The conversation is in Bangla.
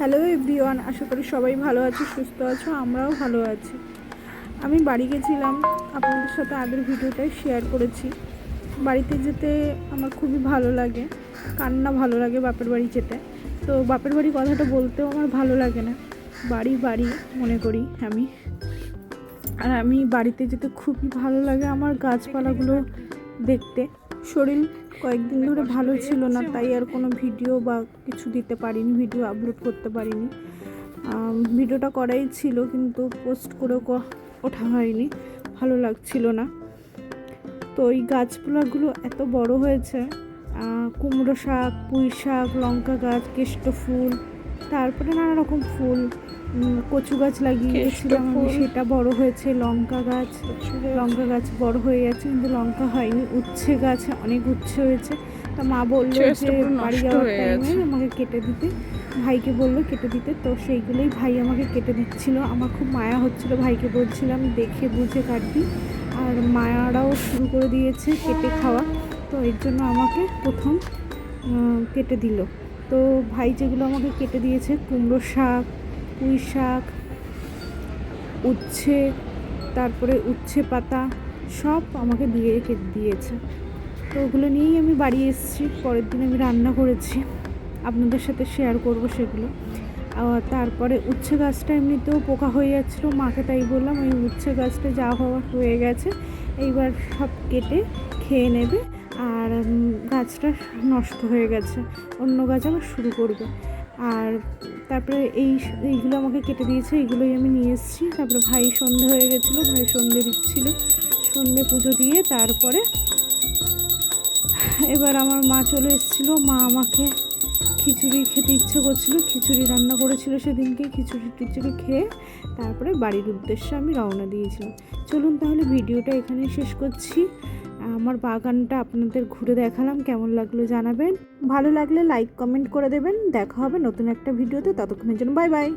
হ্যালো এভরিওয়ান, আশা করি সবাই ভালো আছে, সুস্থ আছো, আমরাও ভালো আছি। আমি বাড়ি গেছিলাম, আপনাদের সাথে আগের ভিডিওটাই শেয়ার করেছি। বাড়িতে যেতে আমার খুবই ভালো লাগে, কান্না ভালো লাগে বাপের বাড়ি যেতে। তো বাপের বাড়ি কথাটা বলতেও আমার ভালো লাগে না। বাড়ি বাড়ি, মনে করি আমি। আর আমি বাড়িতে যেতে খুবই ভালো লাগে আমার গাছপালাগুলো দেখতে। শরীর কয়েকদিন ধরে ভালো ছিল না, তাই আর কোনো ভিডিও বা কিছু দিতে পারিনি, ভিডিও আপলোড করতে পারিনি। ভিডিওটা করাই ছিল, কিন্তু পোস্ট করে ওঠা হয়নি, ভালো লাগছিল না। তো ওই গাছপালাগুলো এত বড় হয়েছে কুমড়ো শাক, পুঁই শাক, লঙ্কা গাছ, কেষ্ট ফুল তারপরে নানা রকম ফুল কচু গাছ লাগিয়েছিলাম আমি। সেটা বড় হয়েছে লঙ্কা গাছ। লঙ্কা গাছ বড় হয়ে গেছে কিন্তু লঙ্কা হয়নি। উচ্ছে গাছ অনেক উচ্ছে হয়েছে। তা মা বলল যে বাড়ি যাওয়ার টাইমে আমাকে কেটে দিতে। ভাইকে বলল কেটে দিতে। তো সেইগুলোই ভাই আমাকে কেটে দিচ্ছিল। আমার খুব মায়া হচ্ছিল ভাইকে বলছিলাম দেখে বুঝে কাটবি। আর মায়ারাও শুরু করে দিয়েছে কেটে খাওয়া। তো এর জন্য আমাকে প্রথম কেটে দিল। তো ভাই যেগুলো আমাকে কেটে দিয়েছে, কুমড়ো শাক, পুঁই শাক, উচ্ছে, তারপরে উচ্ছে পাতা, সব আমাকে দিয়ে কেটে দিয়েছে। তো ওগুলো নিয়েই আমি বাড়ি এসেছি, পরের দিন আমি রান্না করেছি। আপনাদের সাথে শেয়ার করব সেগুলো। তারপরে উচ্ছে গাছটা এমনিতেও পোকা হয়ে যাচ্ছিল মাকে তাই বললাম, ওই উচ্ছে গাছটা যা হওয়া হয়ে গেছে, এইবার সব কেটে খেয়ে নেবে। আর গাছটা নষ্ট হয়ে গেছে। অন্য গাছ আবার শুরু করবে। আর তারপরে এই এইগুলো আমাকে কেটে দিয়েছে, এইগুলোই আমি নিয়ে এসেছি। তারপরে ভাই সন্ধে হয়ে গেছিল, ভাই সন্ধে দিচ্ছিল। সন্ধে পুজো দিয়ে তারপরে এবার আমার মা চলে এসেছিল। মা আমাকে খিচুড়ি খেতে ইচ্ছে করছিল, খিচুড়ি রান্না করেছিল সেদিনকে, খিচুড়ি টিচুড়ি খেয়ে তারপরে বাড়ির উদ্দেশ্যে আমি রওনা দিয়েছিলাম। চলুন তাহলে ভিডিওটা এখানে শেষ করছি। আমার বাগানটা আপনাদের ঘুরে দেখালাম, কেমন লাগল জানাবেন। ভালো লাগলে লাইক কমেন্ট করে দেবেন। দেখা হবে নতুন একটা ভিডিওতে, ততক্ষণের জন্য বাই বাই